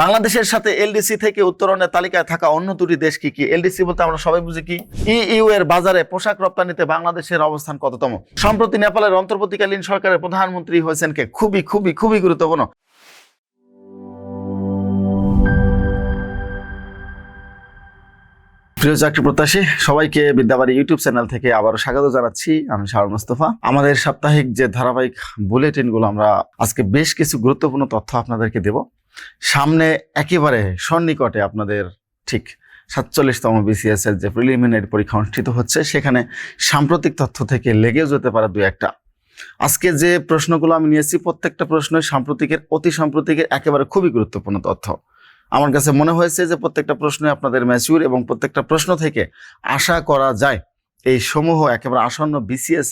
বাংলাদেশের সাথে এলডিসি থেকে উত্তরণের তালিকায় থাকা অন্য দুটি দেশ কি কি? এলডিসি বলতে আমরা সবাই বুঝি কি? ইইউ এর বাজারে পোশাক রপ্তানিতে বাংলাদেশের অবস্থান কততম? সম্প্রতি নেপালের অন্তর্বর্তীকালীন সরকারের প্রধানমন্ত্রী হয়েছেন কে? খুবই খুবই খুবই গুরুত্বপূর্ণ। প্রিয় চাকরি প্রত্যাশী, সবাইকে বিদ্যাবাড়ি ইউটিউব চ্যানেল থেকে আবারও স্বাগত জানাচ্ছি। আমি শাহরুল মোস্তফা। আমাদের সাপ্তাহিক যে ধারাবাহিক বুলেটিনগুলো আমরা আজকে বেশ কিছু গুরুত্বপূর্ণ তথ্য আপনাদেরকে দেব। সামনে একেবারে সন্নিকটে আপনাদের ঠিক সাতচল্লিশতম বিসিএস এর যে প্রিলিমিনারি পরীক্ষা অনুষ্ঠিত হচ্ছে, সেখানে সাম্প্রতিক তথ্য থেকে লেগেও যেতে পারে দু একটা। আজকে যে প্রশ্নগুলো আমি নিয়েছি, প্রত্যেকটা প্রশ্নই সাম্প্রতিকের, অতি সাম্প্রতিকের একেবারে খুবই গুরুত্বপূর্ণ তথ্য। আমার কাছে মনে হয়েছে যে প্রত্যেকটা প্রশ্ন আপনাদের ম্যাচিউর এবং প্রত্যেকটা প্রশ্ন থেকে আশা করা যায়। এই সমূহ একেবারে আসন্ন বিসিএস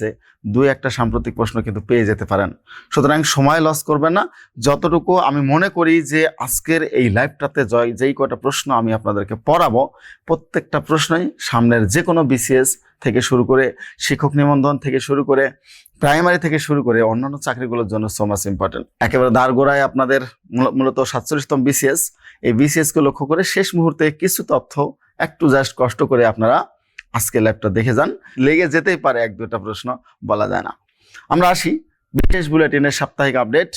দুই একটা সাম্প্রতিক প্রশ্ন কিন্তু পেয়ে যেতে পারেন। সুতরাং সময় লস করবেন না। যতটুকু আমি মনে করি যে আজকের এই লাইভটাতে জয়, যেই কয়টা প্রশ্ন আমি আপনাদেরকে পড়াবো, প্রত্যেকটা প্রশ্নই সামনের যে কোনো বিসিএস থেকে শুরু করে, শিক্ষক নিবন্ধন থেকে শুরু করে প্রাইমারি থেকে শুরু করে অন্যান্য চাকরিগুলোর জন্য সো মাচ ইম্পর্টেন্ট একেবারে দাঁড়গোড়ায় আপনাদের মূলত সাতচল্লিশতম বিসিএস এই বিসিএসকে লক্ষ্য করে শেষ মুহূর্তে কিছু তথ্য, একটু জাস্ট কষ্ট করে আপনারা আজকে ল্যাবটা দেখে যান। লেগে যেতেই পারে এক দুটা প্রশ্ন, বলা যায় না। আমরা আসি বিশেষ বুলেটিনের সাপ্তাহিক আপডেট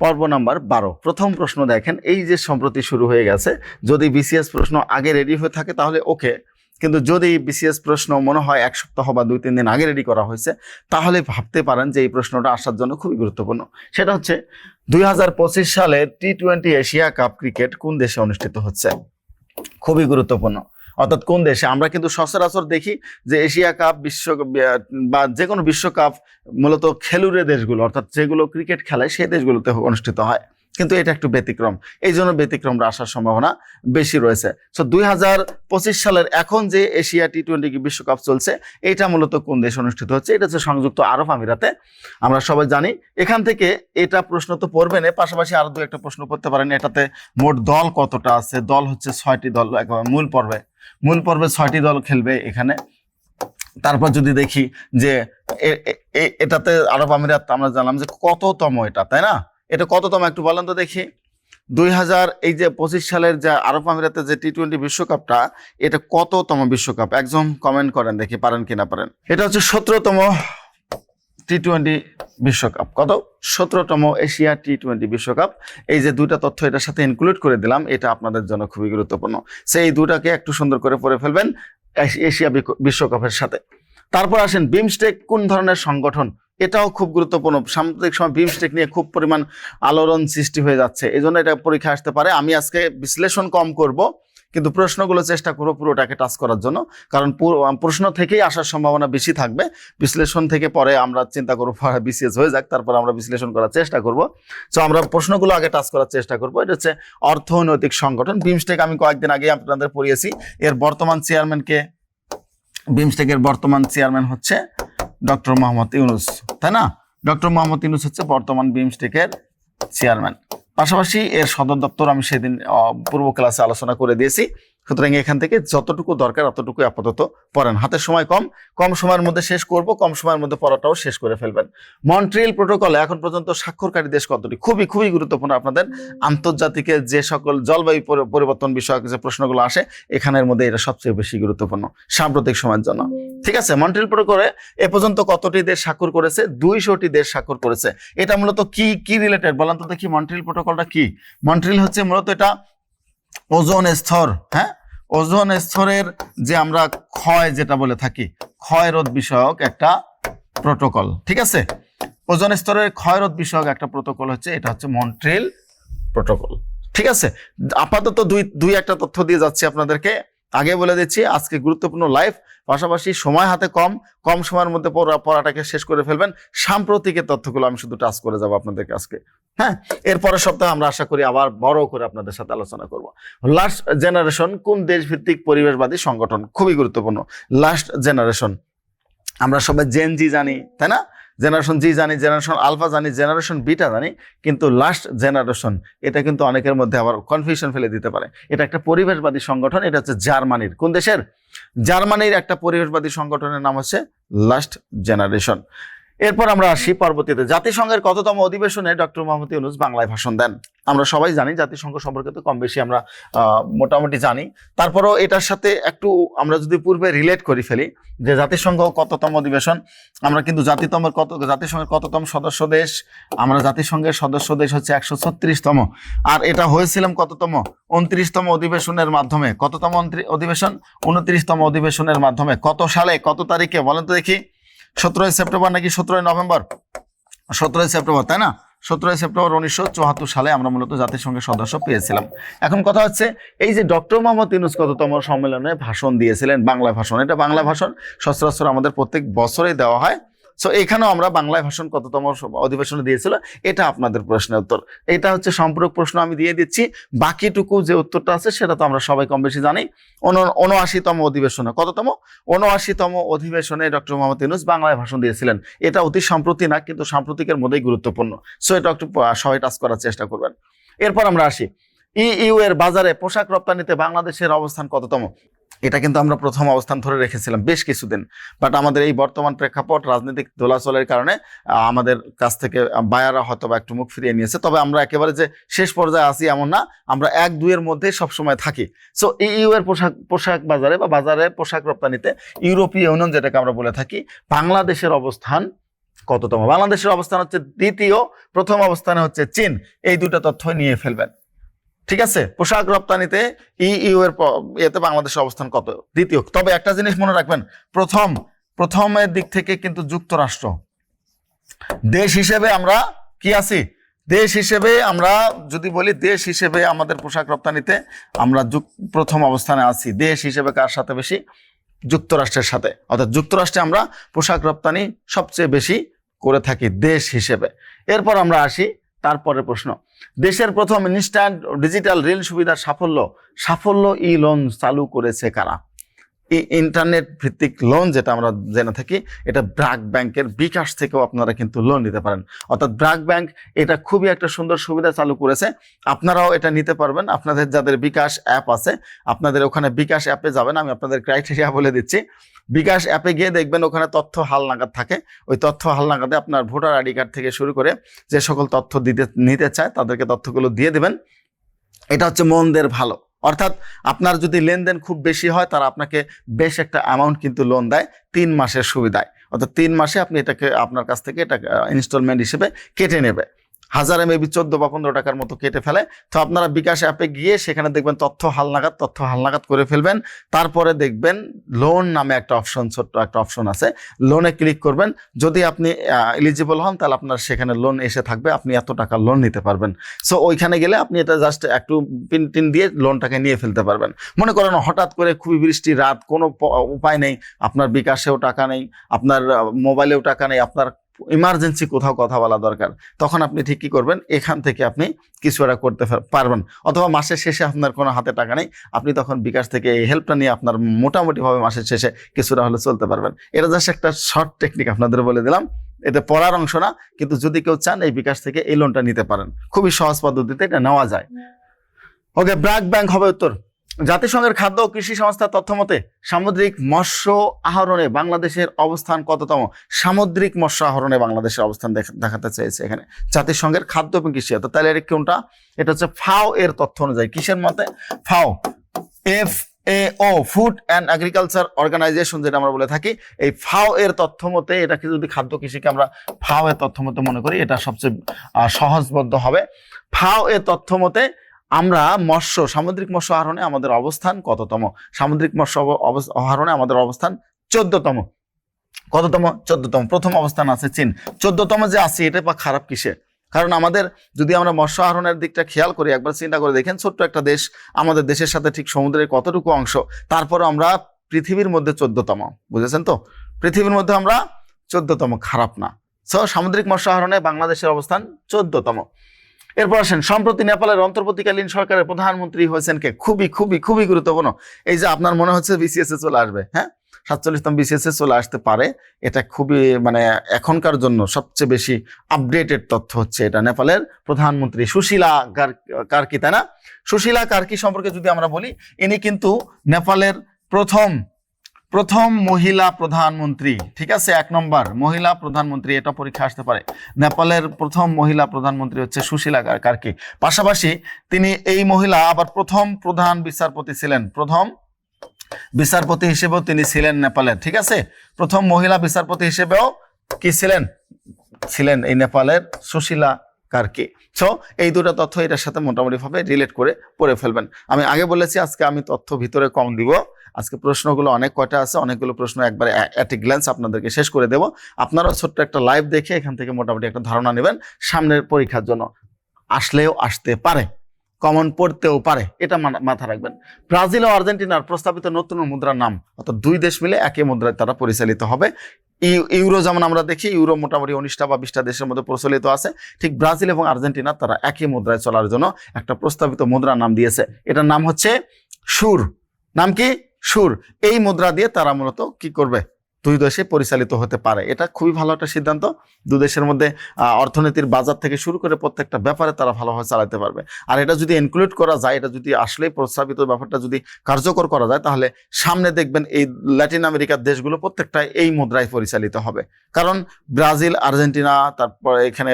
পর্ব নাম্বার বারো। প্রথম প্রশ্ন দেখেন, এই যে সম্প্রতি শুরু হয়ে গেছে, যদি বিসিএস প্রশ্ন আগে রেডি হয়ে থাকে তাহলে ওকে কিন্তু যদি বিসিএস প্রশ্ন মনে হয় এক সপ্তাহ বা দুই, তিন দিন আগে রেডি করা হয়েছে, তাহলে ভাবতে পারেন যে এই প্রশ্নটা আসার জন্য খুবই গুরুত্বপূর্ণ। সেটা হচ্ছে, দুই হাজার পঁচিশ সালের T twenty Asia cup cricket কোন দেশে অনুষ্ঠিত হচ্ছে? খুবই গুরুত্বপূর্ণ। অর্থাৎ কোন দেশে? আমরা কিন্তু সচরাচর দেখি যে এশিয়া কাপ, বিশ্ব বা যে কোনো বিশ্বকাপ মূলত খেলুড়ে দেশগুলো, অর্থাৎ যেগুলো ক্রিকেট খেলায় সেই দেশগুলোতে অনুষ্ঠিত হয়। কিন্তু এটা একটু ব্যতিক্রম। এই জন্য ব্যতিক্রমটা আসার সম্ভাবনা বেশি রয়েছে। সো দুই হাজার পঁচিশ সালের এখন যে এশিয়া টি টোয়েন্টি বিশ্বকাপ চলছে, এটা মূলত কোন দেশে অনুষ্ঠিত হচ্ছে? এটা হচ্ছে সংযুক্ত আরব আমিরাতে। আমরা সবাই জানি, এখান থেকে এটা প্রশ্ন তো পড়বেন এর পাশাপাশি আরও দু একটা প্রশ্ন করতে পারেন, এটাতে মোট দল কতটা আছে? দল হচ্ছে ছয়টি দল মূল পর্বে। মূল পর্বে ছয়টি দল খেলবে এখানে। তারপর যদি দেখি যে এটাতে আরব আমিরাত, আমরা জানলাম যে কততম এটা, তাই না? এটা কততম একটু বলেন তো দেখি। দুই হাজার, এই যে পঁচিশ সালের যে আরব আমিরাতের যে টি টোয়েন্টি বিশ্বকাপটা, এটা কততম বিশ্বকাপ? একজন কমেন্ট করেন দেখি, পারেন কিনা পারেন। এটা হচ্ছে সতেরোতম টি টোয়েন্টি বিশ্বকাপ। কত? সতেরোতম এশিয়া টি টোয়েন্টি বিশ্বকাপ। এই যে দুইটা তথ্য এটার সাথে ইনক্লুড করে দিলাম, এটা আপনাদের জন্য খুবই গুরুত্বপূর্ণ। সেই দুটাকে একটু সুন্দর করে পড়ে ফেলবেন এশ- এশিয়া বিশ্বকাপের সাথে। তারপর আসেন বিমস্টেক কোন ধরনের সংগঠন এটাও খুব গুরুত্বপূর্ণ। সাম্প্রতিক সময় বিমস্টেক নিয়ে খুব পরিমাণ আলোড়ন সৃষ্টি হয়ে যাচ্ছে। এই জন্য এটা পরীক্ষা আসতে পারে। আমি আজকে বিশ্লেষণ কম করব, কিন্তু প্রশ্নগুলো চেষ্টা করব পুরোটাকে টাচ করার জন্য। কারণ প্রশ্ন থেকেই আসার সম্ভাবনা বেশি থাকবে। বিশ্লেষণ থেকে পরে আমরা চিন্তা করব বিসিএস হয়ে যাক, তারপর আমরা বিশ্লেষণ করার চেষ্টা করব। তো আমরা প্রশ্নগুলো আগে টাচ করার চেষ্টা করব। এটা হচ্ছে অর্থনৈতিক সংগঠন। বিমস্টেক আমি কয়েকদিন আগে আপনাদের পড়িয়েছি। এর বর্তমান চেয়ারম্যানকে বিমস্টেকের বর্তমান চেয়ারম্যান হচ্ছে ডক্টর মোহাম্মদ ইউনুস, তাই না? ডক্টর মোহাম্মদ ইউনুস হচ্ছে বর্তমান বিমস্টেকের চেয়ারম্যান। পাশাপাশি এর সদর দপ্তর আমি সেদিন পূর্ব ক্লাসে আলোচনা করে দিয়েছি। সুতরাং এখান থেকে যতটুকু দরকার ততটুকু আপাতত পড়েন। হাতের সময় কম কম সময়ের মধ্যে শেষ করব, কম সময়ের মধ্যে পড়াটাও শেষ করে ফেলবেন। মন্ট্রিয়াল প্রোটোকলে এখন পর্যন্ত স্বাক্ষরকারী দেশ কতটি? খুবই খুবই গুরুত্বপূর্ণ আপনাদের। আন্তর্জাতিকের যে সকল জলবায়ু পরিবর্তন বিষয়ক যে প্রশ্নগুলো আসে, এখানের মধ্যে এটা সবচেয়ে বেশি গুরুত্বপূর্ণ সাম্প্রতিক সময়ের জন্য। ঠিক আছে মন্ট্রিয়াল প্রোটোকলে এ পর্যন্ত কতটি দেশ স্বাক্ষর করেছে? দুইশোটি দেশ স্বাক্ষর করেছে। এটা মূলত কি কি রিলেটেড বলেন তো দেখি মন্ট্রিয়াল প্রোটোকলটা কি? মন্ট্রিয়াল হচ্ছে মূলত এটা ওজোন স্তর হ্যাঁ? ওজোন স্তরের যে আমরা ক্ষয় যেটা বলে থাকি ক্ষয় রোধ বিষয়ক একটা প্রোটোকল ঠিক আছে? ওজোন স্তরের ক্ষয় রোধ বিষয়ক একটা প্রোটোকল হচ্ছে, এটা হচ্ছে মন্ট্রিল প্রোটোকল ঠিক আছে? আপাতত দুই দুই একটা তথ্য দিয়ে যাচ্ছি আপনাদেরকে। আগে বলে দিচ্ছি, আজকে গুরুত্বপূর্ণ লাইভ পাশাপাশি সময় হাতে কম কম সময়ের মধ্যে পড়া, পড়াটাকে শেষ করে ফেলবেন। সাম্প্রতিকের তথ্যগুলো আমি শুধু টাচ করে যাব আপনাদেরকে আজকে। হ্যাঁ এরপরের সপ্তাহে আমরা আশা করি আবার বড় করে আপনাদের সাথে আলোচনা করব। লাস্ট জেনারেশন কোন দেশ ভিত্তিক পরিবেশবাদী সংগঠন? খুবই গুরুত্বপূর্ণ। লাস্ট জেনারেশন আমরা সবাই জেন জি জানি, তাই না? জেনারেশন জি জানি জেনারেশন আলফা জানি জেনারেশন বিটা জানি, কিন্তু লাস্ট জেনারেশন এটা কিন্তু অনেকের মধ্যে আবার কনফিউশন ফেলে দিতে পারে। এটা একটা পরিবেশবাদী সংগঠন, এটা হচ্ছে জার্মানির। কোন দেশের? জার্মানির একটা পরিবেশবাদী সংগঠনের নাম হচ্ছে লাস্ট জেনারেশন এরপর আমরা আসি পরবর্তীতে। জাতিসংঘের কততম অধিবেশনে ডক্টর মোহাম্মদ ইউনুস বাংলায় ভাষণ দেন। আমরা সবাই জানি জাতিসংঘ সম্পর্কে তো কম বেশি আমরা মোটামুটি জানি। তারপরও এটার সাথে একটু আমরা যদি পূর্বে রিলেট করে ফেলি, যে জাতিসংঘ কততম অধিবেশন, আমরা কিন্তু জাতিতমের কত, জাতিসংঘের কততম সদস্য দেশ, আমরা জাতিসংঘের সদস্য দেশ হচ্ছে একশো ছত্রিশতম। আর এটা হয়েছিলাম কততম? উনত্রিশতম অধিবেশনের মাধ্যমে। কততম অধিবেশন? উনত্রিশতম অধিবেশনের মাধ্যমে। কত সালে, কত তারিখে? বলেন তো দেখি। সতেরোই সেপ্টেম্বর নাকি সতেরোই নভেম্বর? সতেরোই সেপ্টেম্বর, তাই না? সতেরোই সেপ্টেম্বর উনিশশো চুয়াত্তর সালে আমরা মূলত জাতিসংঘের সদস্য পেয়েছিলাম। এখন কথা হচ্ছে, এই যে ডক্টর মোহাম্মদ ইউনুস কততম সম্মেলনে ভাষণ দিয়েছিলেন, বাংলা ভাষণ, এটা বাংলা ভাষণ সচরাচর আমাদের প্রত্যেক বছরে দেওয়া হয়। সো এখানেও আমরা বাংলায় ভাষণ কততম অধিবেশনে দিয়েছিল, এটা আপনাদের প্রশ্নের উত্তর। এটা হচ্ছে সম্পূরক প্রশ্ন আমি দিয়ে দিচ্ছি। বাকিটুকু যে উত্তরটা আছে, সেটা তো আমরা সবাই কম বেশি জানি। উন- উনআশিতম অধিবেশনে, কততম? উনআশিতম অধিবেশনে ডক্টর মোহাম্মদ ইউনুস বাংলায় ভাষণ দিয়েছিলেন। এটা অতি সম্প্রতি না, কিন্তু সাম্প্রতিকের মধ্যেই গুরুত্বপূর্ণ। সো এটা একটু সবাই টাচ করার চেষ্টা করবেন। এরপর আমরা আসি। ইইউ এর বাজারে পোশাক রপ্তানিতে বাংলাদেশের অবস্থান কততম? এটা কিন্তু আমরা প্রথম অবস্থান ধরে রেখেছিলাম বেশ কিছুদিন। বাট আমাদের এই বর্তমান প্রেক্ষাপট রাজনৈতিক দোলাচলের কারণে আমাদের কাছ থেকে বায়ারা হয়তো বা একটু মুখ ফিরিয়ে নিয়েছে। তবে আমরা একেবারে যে শেষ পর্যায়ে আসি এমন না, আমরা এক দুইয়ের মধ্যে সবসময় থাকি। সো ইইউ এর পোশাক পোশাক বাজারে বা বাজারে পোশাক রপ্তানিতে ইউরোপীয় ইউনিয়ন যেটাকে আমরা বলে থাকি, বাংলাদেশের অবস্থান কততম? বাংলাদেশের অবস্থান হচ্ছে দ্বিতীয়, প্রথম অবস্থানে হচ্ছে চীন। এই দুটো তথ্য নিয়ে ফেলবেন। ঠিক আছে? পোশাক রপ্তানিতে ইইউ এর এতে বাংলাদেশের অবস্থান কত? দ্বিতীয়। তবে একটা জিনিস মনে রাখবেন, প্রথম, প্রথমের দিক থেকে কিন্তু যুক্তরাষ্ট্র। দেশ হিসেবে আমরা কি আছি? দেশ হিসেবে আমরা যদি বলি দেশ হিসেবে আমাদের পোশাক রপ্তানিতে আমরা প্রথম অবস্থানে আছি। দেশ হিসেবে কার সাথে বেশি? যুক্তরাষ্ট্রের সাথে। অর্থাৎ যুক্তরাষ্ট্রে আমরা পোশাক রপ্তানি সবচেয়ে বেশি করে থাকি দেশ হিসেবে। এরপর আমরা আসি তারপরে প্রশ্ন। দেশের প্রথম ইনস্ট্যান্ট ডিজিটাল রেল সুবিধার সাফল্য সাফল্য ই লোন চালু করেছে কারা? ইন্টারনেট ভিত্তিক লোন যেটা আমরা জেনে থাকি, এটা ব্র্যাক ব্যাংকের বিকাশ থেকেও আপনারা কিন্তু লোন নিতে পারেন। অর্থাৎ ব্র্যাক ব্যাংক এটা খুবই একটা সুন্দর সুবিধা চালু করেছে। আপনারাও এটা নিতে পারবেন। আপনাদের যাদের বিকাশ অ্যাপ আছে, আপনাদের ওখানে বিকাশ অ্যাপে যাবেন। আমি আপনাদের ক্রাইটেরিয়া বলে দিচ্ছি। বিকাশ অ্যাপে গিয়ে দেখবেন ওখানে তথ্য হালনাগাদ থাকে। ওই তথ্য হালনাগাদে আপনার ভোটার আইডি কার্ড থেকে শুরু করে যে সকল তথ্য দিতে, নিতে চায়, তাদেরকে তথ্যগুলো দিয়ে দেবেন। এটা হচ্ছে মনদের ভালো। অর্থাৎ আপনার যদি লেনদেন খুব বেশি হয়, তারা আপনাকে বেশ একটা অ্যামাউন্ট কিন্তু লোন দেয় তিন মাসের সুবিধায়। অর্থাৎ তিন মাসে আপনি এটাকে আপনার কাছ থেকে এটা ইনস্টলমেন্ট হিসেবে কেটে নেবে। হাজারে মেবি চোদ্দ বা পনেরো টাকার মতো কেটে ফেলে। তো আপনারা বিকাশ অ্যাপে গিয়ে সেখানে দেখবেন তথ্য হালনাগাদ তথ্য হালনাগাদ করে ফেলবেন। তারপরে দেখবেন লোন নামে একটা অপশন ছোট্ট একটা অপশন আছে। লোনে ক্লিক করবেন। যদি আপনি এলিজিবল হন, তাহলে আপনার সেখানে লোন এসে থাকবে। আপনি এত টাকা লোন নিতে পারবেন। সো ওইখানে গেলে আপনি এটা জাস্ট একটু পিন টিন দিয়ে লোনটাকে নিয়ে ফেলতে পারবেন। মনে করেন হঠাৎ করে খুবই বৃষ্টি, রাত, কোনো উপায় নেই। আপনার বিকাশেও টাকা নেই। আপনার মোবাইলেও টাকা নেই। আপনার ইমার্জেন্সি কোথাও কথা বলা দরকার তখন আপনি ঠিক কি করবেন? এখান থেকে আপনি কিছু একটা করতে পারবেন। অথবা মাসের শেষে আপনার কোনো হাতে টাকা নেই আপনি তখন বিকাশ থেকে এই হেল্পটা নিয়ে আপনার মোটামুটিভাবে মাসের শেষে কিছুটা হলে চলতে পারবেন। এটা জাস্ট একটা শর্ট টেকনিক আপনাদের বলে দিলাম। এটা পড়ার অংশ না কিন্তু যদি কেউ চান এই বিকাশ থেকে এই লোনটা নিতে পারেন। খুবই সহজ পদ্ধতিতে এটা নেওয়া যায়। ওকে ব্র্যাক ব্যাংক হবে উত্তর। জাতিসংঘের খাদ্য ও কৃষি সংস্থার তথ্য মতে সামুদ্রিক মৎস্য আহরণে বাংলাদেশের অবস্থান কততম? সামুদ্রিক মৎস্য আহরণে বাংলাদেশের অবস্থান দেখাতে চেয়েছে এখানে জাতিসংঘের খাদ্য এবং কৃষি। অর্থাৎ তাহলে কোনটা? এটা হচ্ছে ফাও এর তথ্য অনুযায়ী। কিসের মতে? FAO F A O food and agriculture organization যেটা আমরা বলে থাকি। এই ফাও এর তথ্য মতে এটাকে যদি খাদ্য কৃষিকে আমরা ফাও এর তথ্য মতে মনে করি, এটা সবচেয়ে সহজবদ্ধ হবে। ফাও এর তথ্য মতে আমরা মৎস্য, সামুদ্রিক মৎস্য আহরণে আমাদের অবস্থান কততম? সামুদ্রিক মৎস্য আহরণে আমাদের অবস্থান চোদ্দতম। কততম? চোদ্দতম। প্রথম অবস্থান আছে চীন। চোদ্দতম যে আছে, এটা বা খারাপ কিসে? কারণ আমাদের যদি আমরা মৎস্য আহরণের দিকটা খেয়াল করি, একবার চিন্তা করে দেখেন, ছোট্ট একটা দেশ, আমাদের দেশের সাথে ঠিক সমুদ্রের কতটুকু অংশ, তারপরে আমরা পৃথিবীর মধ্যে চোদ্দতম। বুঝেছেন তো? পৃথিবীর মধ্যে আমরা চোদ্দতম, খারাপ না। সো সামুদ্রিক মৎস্য আহরণে বাংলাদেশের অবস্থান চোদ্দতম। এরপর আসেন, সম্প্রতি নেপালের অন্তর্বর্তীকালীন সরকারের প্রধানমন্ত্রী হয়েছেন কে খুবই খুবই খুবই গুরুত্বপূর্ণ। এই যে আপনার মনে হচ্ছে বিসিএসএ চলে আসবে হ্যাঁ? সাতচল্লিশতম বিসিএস এ চলে আসতে পারে। এটা খুবই মানে এখনকার জন্য সবচেয়ে বেশি আপডেটেড তথ্য হচ্ছে এটা নেপালের প্রধানমন্ত্রী সুশীলা কার- কার্কি, তাই না? সুশীলা কার্কি সম্পর্কে যদি আমরা বলি, ইনি কিন্তু নেপালের প্রথম প্রথম মহিলা প্রধানমন্ত্রী, ঠিক আছে? এক নম্বর, মহিলা প্রধানমন্ত্রী, এটা পরীক্ষা আসতে পারে। নেপালের প্রথম মহিলা প্রধানমন্ত্রী হচ্ছে সুশীলা কার- কার্কি। পাশাপাশি তিনি এই মহিলা আবার প্রথম প্রধান বিচারপতি ছিলেন। প্রথম বিচারপতি হিসেবেও তিনি ছিলেন নেপালের, ঠিক আছে? প্রথম মহিলা বিচারপতি হিসেবেও কি ছিলেন? ছিলেন এই নেপালের সুশীলা কার্কি সো এই দুটো তথ্য এটার সাথে মোটামুটি ভাবে রিলেট করে পড়ে ফেলবেন। আমি আগে বলেছি, আজকে আমি তথ্য ভিতরে কম দিব। আজকে প্রশ্নগুলো অনেক কয়টা আছে, অনেকগুলো প্রশ্ন একবারে অ্যাট গ্ল্যান্স আপনাদেরকে শেষ করে দেব। আপনারা ছোট্ট একটা লাইভ দেখে এখান থেকে মোটামুটি একটা ধারণা নেবেন, সামনের পরীক্ষার জন্য। আসলেও আসতে পারে কমন পড়তেও পারে, এটা মাথা রাখবেন। ব্রাজিল ও আর্জেন্টিনার প্রস্তাবিত নতুন মুদ্রার নাম, অর্থাৎ দুই দেশ মিলে একই মুদ্রায় তারা পরিচালিত হবে। ইউরো যেমন আমরা দেখি, ইউরো মোটামুটি উনিশটা বা বিশটা দেশের মধ্যে প্রচলিত আছে। ঠিক ব্রাজিল এবং আর্জেন্টিনা তারা একই মুদ্রায় চলার জন্য একটা প্রস্তাবিত মুদ্রার নাম দিয়েছে। এটার নাম হচ্ছে সুর। নাম কি? সুর। এই মুদ্রা দিয়ে তারা মূলত কি করবে? দুই দেশে পরিচালিত হতে পারে। এটা খুবই ভালো একটা সিদ্ধান্ত। দু দেশের মধ্যে অর্থনীতির বাজার থেকে শুরু করে প্রত্যেকটা ব্যাপারে তারা ভালোভাবে চালাতে পারবে। আর এটা যদি ইনক্লুড করা যায়, এটা যদি আসলে প্রস্তাবিত ব্যাপারটা যদি কার্যকর করা যায়, তাহলে সামনে দেখবেন এই ল্যাটিন আমেরিকার দেশগুলো প্রত্যেকটা এই মুদ্রায় পরিচালিত হবে। কারণ ব্রাজিল, আর্জেন্টিনা, তারপরে এখানে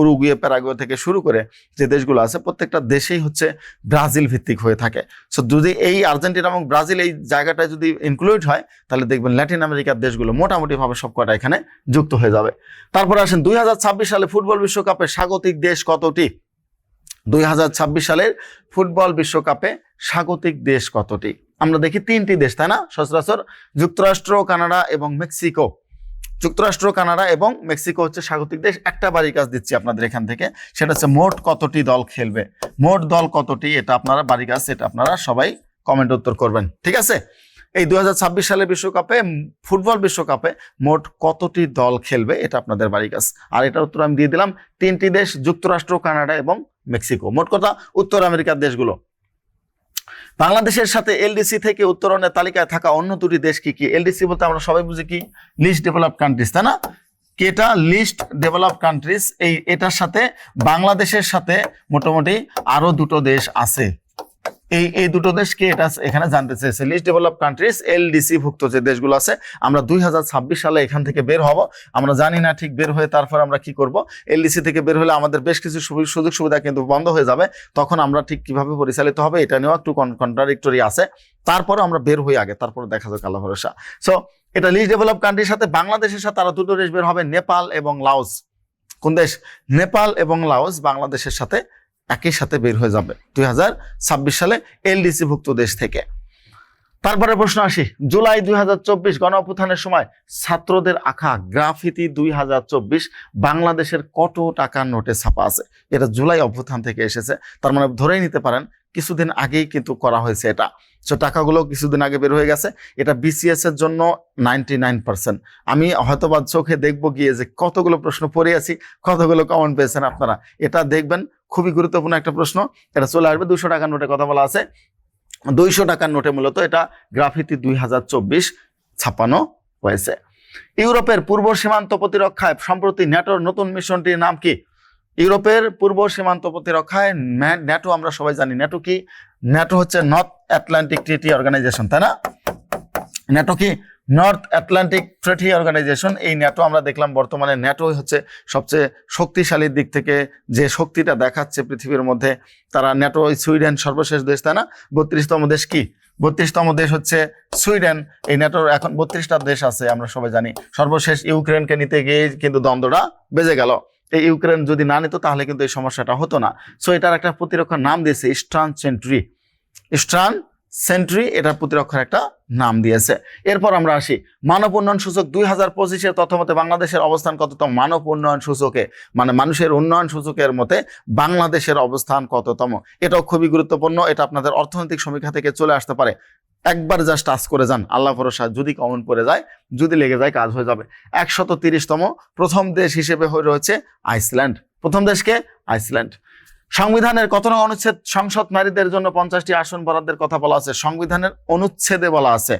উরুগুয়ে, প্যারাগুয়ে থেকে শুরু করে যে দেশগুলো আছে, প্রত্যেকটা দেশেই হচ্ছে ব্রাজিল ভিত্তিক হয়ে থাকে। সো যদি এই আর্জেন্টিনা এবং ব্রাজিল এই জায়গাটায় যদি ইনক্লুড হয়, তাহলে দেখবেন ল্যাটিন আমেরিকার দেশগুলো মোটামুটি ভাবে সবকটা এখানে যুক্ত হয়ে যাবে। তারপরে আসেন দুই সালে ফুটবল বিশ্বকাপে স্বাগতিক দেশ কতটি? দুই সালের ফুটবল বিশ্বকাপে স্বাগতিক দেশ কতটি? আমরা দেখি তিনটি দেশ, তাই না? সচরাচর যুক্তরাষ্ট্র, কানাডা এবং মেক্সিকো। যুক্তরাষ্ট্র, কানাডা এবং মেক্সিকো হচ্ছে স্বাগতিক দেশ। একটা বাড়ি কাজ দিচ্ছি আপনাদের এখান থেকে, সেটা হচ্ছে মোট কতটি দল খেলবে? মোট দল কতটি? এটা আপনারা বাড়ি কাজ, এটা আপনারা সবাই কমেন্ট উত্তর করবেন। ঠিক আছে? এই দু সালের বিশ্বকাপে ফুটবল বিশ্বকাপে মোট কতটি দল খেলবে এটা আপনাদের বাড়ি কাজ আর এটার উত্তর আমি দিয়ে দিলাম, তিনটি দেশ, যুক্তরাষ্ট্র, কানাডা এবং মেক্সিকো। মোট কথা, উত্তর আমেরিকার দেশগুলো। বাংলাদেশের সাথে এলডিসি থেকে উত্তরণের তালিকায় থাকা অন্য দুটি দেশ কি কি? এলডিসি বলতে আমরা সবাই বুঝি কি? লিস্ট ডেভেলপ কান্ট্রিজ, তাই না? কেটা লিস্ট ডেভেলপ কান্ট্রিজ, এই এটার সাথে বাংলাদেশের সাথে মোটামুটি আরও দুটো দেশ আছে। এই এই দুটো দেশকে এটা এখানে জানতে চেয়েছে। লিস্ট ডেভেলপ কান্ট্রিজ এলডিসি ভুক্ত যে দেশগুলো আছে, আমরা দুই সালে এখান থেকে বের হব। আমরা জানি না ঠিক বের হয়ে তারপর আমরা কি করব। এলডিসি থেকে বের হলে আমাদের বেশ কিছু সুযোগ সুবিধা কিন্তু বন্ধ হয়ে যাবে। তখন আমরা ঠিক কীভাবে পরিচালিত হবে এটা নিয়েও একটু কন্ট্রাডিক্টরি আছে। তারপরে আমরা বের হই আগে, তারপরে দেখা যাক আল্লাহ ভরসা। সো এটা লিস্ট ডেভেলপ কান্ট্রির সাথে বাংলাদেশের সাথে আরও দুটো দেশ বের হবে, নেপাল এবং লাওস। কোন দেশ? নেপাল এবং লাওস বাংলাদেশের সাথে একই সাথে বের হয়ে যাবে। দুই হাজার ছাব্বিশ সালে এলডিসি ভুক্ত দেশ থেকে। তারপরে প্রশ্ন আসি। জুলাই দুই হাজার চব্বিশ গণ অভ্যুত্থানের সময় ছাত্রদের আঁকা গ্রাফিতি দুই হাজার চব্বিশ বাংলাদেশের কত টাকার নোটে ছাপা আছে? এটা জুলাই অভ্যুত্থান থেকে এসেছে। তার মানে ধরেই নিতে পারেন, কিছুদিন আগেই কিন্তু করা হয়েছে এটা। সো টাকাগুলো কিছুদিন আগে বের হয়ে গেছে। এটা বিসিএস এর জন্য নাইনটি নাইন পার্সেন্ট আমি হয়তোবা চোখে দেখব গিয়ে যে কতগুলো প্রশ্ন পড়ে আছি, কতগুলো কমেন্ট পেয়েছেন আপনারা। এটা দেখবেন। খুবই গুরুত্বপূর্ণ একটা প্রশ্ন। এটা চলে আসবে। দুশো টাকার নোটে কথা বলা আছে। দুইশো টাকার নোটে মূলত এটা গ্রাফিতি দুই হাজার চব্বিশ ছাপানো হয়েছে। ইউরোপের পূর্ব সীমান্ত প্রতিরক্ষায় সম্প্রতি ন্যাটোর নতুন মিশনটির নাম কি? ইউরোপের পূর্ব সীমান্ত প্রতিরক্ষায় ন্যা- ন্যাটো আমরা সবাই জানি। ন্যাটো কি? ন্যাটো হচ্ছে নর্থ অ্যাটলান্টিক ট্রিটি অর্গানাইজেশন, তাই না? ন্যাটো কি? নর্থ অ্যাটলান্টিক ট্রিটি অর্গানাইজেশন এই ন্যাটো আমরা দেখলাম বর্তমানে ন্যাটো হচ্ছে সবচেয়ে শক্তিশালী দিক থেকে যে শক্তিটা দেখাচ্ছে পৃথিবীর মধ্যে। তারা ন্যাটো সুইডেন সর্বশেষ দেশ, তাই না? বত্রিশতম দেশ কি? বত্রিশতম দেশ হচ্ছে সুইডেন। এই ন্যাটোর এখন বত্রিশটা দেশ আছে, আমরা সবাই জানি। সর্বশেষ ইউক্রেনকে নিতে গিয়ে কিন্তু দ্বন্দ্বটা বেজে গেল। এই ইউক্রেন যদি না নিত, তাহলে কিন্তু এই সমস্যাটা হতো না। সো এটার একটা প্রতিরক্ষার নাম দিয়েছে ইস্টার্ন সেন্ট্রি ইস্টার্ন সেন্ট্রি এটার প্রতিরক্ষার একটা নাম দিয়েছে। এরপর আমরা আসি, মানব উন্নয়ন সূচক দুই হাজার পঁচিশের তথ্যমতে বাংলাদেশের অবস্থান কততম? মানব উন্নয়ন সূচকে মানে মানুষের উন্নয়ন সূচকের মতে বাংলাদেশের অবস্থান কততম? এটাও খুবই গুরুত্বপূর্ণ, এটা আপনাদের অর্থনৈতিক সমীক্ষা থেকে চলে আসতে পারে। একবার জাস্ট টাচ করে যান, আল্লাহ ভরসা, যদি কমন পড়ে যায়, যদি লেগে যায় কাজ হয়ে যাবে। একশত তিরিশতম প্রথম দেশ হিসেবে হয়ে রয়েছে আইসল্যান্ড। প্রথম দেশকে আইসল্যান্ড। সংবিধানের কত অনুচ্ছেদ? সংসদ নারীদের জন্য পঞ্চাশটি আসন বরাদ্দের কথা বলা আছে। সংবিধানের অনুচ্ছেদে বলা আছে।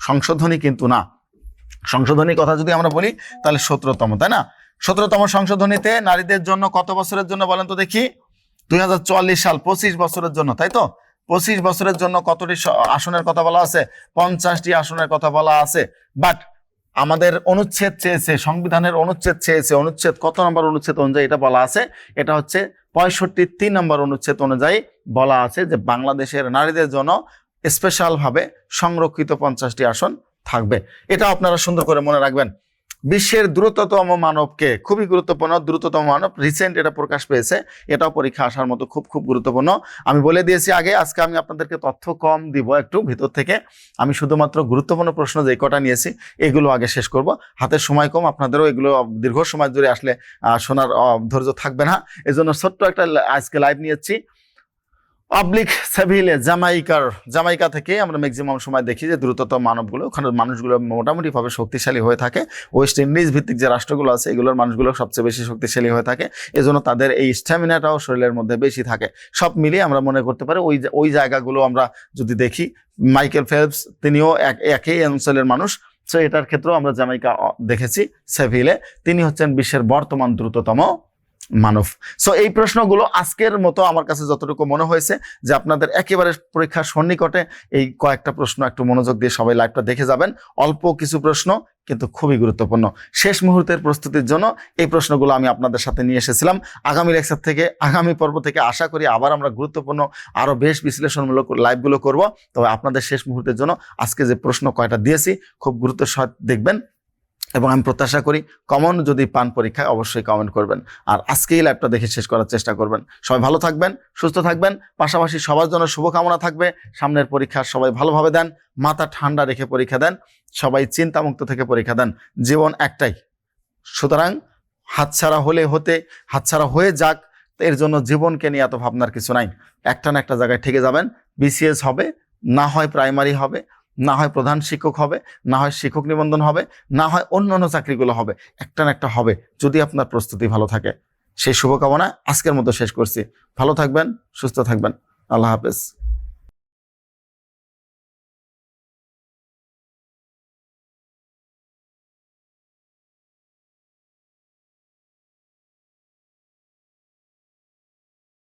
সংশোধনী কিন্তু না। সংশোধনী কথা যদি আমরা বলি, তাহলে সতেরোতম, তাই না? সতেরোতম সংশোধনীতে নারীদের জন্য কত বছরের জন্য বলেন তো দেখি? দুই হাজার চল্লিশ সাল, পঁচিশ বছরের জন্য, তাই তো? পঁচিশ বছরের জন্য কতটি আসনের কথা বলা আছে? পঞ্চাশটি আসনের কথা বলা আছে। বাট আমাদের অনুচ্ছেদ চেয়েছে, সংবিধানের অনুচ্ছেদ চেয়েছে, অনুচ্ছেদ কত নম্বর অনুচ্ছেদ অনুযায়ী এটা বলা আছে? এটা হচ্ছে পঁয়ষট্টি তিন নম্বর অনুচ্ছেদ অনুযায়ী বলা আছে যে বাংলাদেশের নারীদের জন্য স্পেশালভাবে সংরক্ষিত পঞ্চাশটি আসন থাকবে। এটা আপনারা সুন্দর করে মনে রাখবেন। বিশ্বের দ্রুততম মানবকে, খুবই গুরুত্বপূর্ণ দ্রুততম মানব রিসেন্ট এটা প্রকাশ পেয়েছে, এটাও পরীক্ষা আসার মতো খুব খুব গুরুত্বপূর্ণ। আমি বলে দিয়েছি আগে, আজকে আমি আপনাদেরকে তথ্য কম দিব একটু ভিতর থেকে। আমি শুধুমাত্র গুরুত্বপূর্ণ প্রশ্ন যে কটা নিয়েছি, এগুলো আগে শেষ করব। হাতে সময় কম, আপনাদেরও এগুলো দীর্ঘ সময় ধরে আসলে শোনার ধৈর্য থাকবে না। এজন্য ছোট্ট একটা আজকে লাইভ নিয়েছি। পাবলিক সেভিলে জামাইকার, জামাইকা থেকে আমরা ম্যাক্সিমাম সময় দেখি যে দ্রুততম মানবগুলো, ওখানে মানুষগুলো মোটামুটিভাবে শক্তিশালী হয়ে থাকে। ওয়েস্ট ইন্ডিজ ভিত্তিক যে রাষ্ট্রগুলো আছে, এগুলোর মানুষগুলো সবচেয়ে বেশি শক্তিশালী হয়ে থাকে। এজন্য তাদের এই স্ট্যামিনাটাও শরীরের মধ্যে বেশি থাকে। সব মিলিয়ে আমরা মনে করতে পারি ওই ওই জায়গাগুলো আমরা যদি দেখি মাইকেল ফেলপস তিনিও এক, একই অঞ্চলের মানুষ। সো এটার ক্ষেত্রেও আমরা জামাইকা দেখেছি সেভিলে। তিনি হচ্ছেন বিশ্বের বর্তমান দ্রুততম মানব। সো এই প্রশ্নগুলো আজকের মতো আমার কাছে যতটুকু মনে হয়েছে যে আপনাদের একেবারে পরীক্ষার সন্নিকটে এই কয়েকটা প্রশ্ন একটু মনোযোগ দিয়ে সবাই লাইভটা দেখে যাবেন। অল্প কিছু প্রশ্ন, কিন্তু খুবই গুরুত্বপূর্ণ। শেষ মুহূর্তের প্রস্তুতির জন্য এই প্রশ্নগুলো আমি আপনাদের সাথে নিয়ে এসেছিলাম। আগামী লেকচার থেকে, আগামী পর্ব থেকে আশা করি আবার আমরা গুরুত্বপূর্ণ আরও বেশ বিশ্লেষণমূলক লাইভগুলো করব। তবে আপনাদের শেষ মুহূর্তের জন্য আজকে যে প্রশ্ন কয়টা দিয়েছি, খুব গুরুত্ব সাথে দেখবেন। এবং আমি প্রত্যাশা করি কমন যদি পান পরীক্ষায় অবশ্যই কমেন্ট করবেন। আর আজকে এই ল্যাবটা দেখে শেষ করার চেষ্টা করবেন। সবাই ভালো থাকবেন, সুস্থ থাকবেন। পাশাপাশি সবার জন্য শুভকামনা থাকবে। সামনের পরীক্ষা সবাই ভালোভাবে দেন, মাথা ঠান্ডা রেখে পরীক্ষা দেন, সবাই চিন্তামুক্ত থেকে পরীক্ষা দেন। জীবন একটাই। সুতরাং হাতছাড়া হলে হতে, হাতছাড়া হয়ে যাক, এর জন্য জীবনকে নিয়ে এত ভাবনার কিছু নাই। একটা না একটা জায়গায় ঠেকে যাবেন। বিসিএস হবে, না হয় প্রাইমারি হবে না হয় প্রধান শিক্ষক হবে, না হয় শিক্ষক নিবন্ধন হবে, না হয় অন্য অন্য চাকরিগুলো হবে, একটা না একটা হবে, যদি আপনার প্রস্তুতি ভালো থাকে। সেই শুভকামনা আজকের মতো শেষ করছি। ভালো থাকবেন, সুস্থ থাকবেন। আল্লাহ হাফেজ।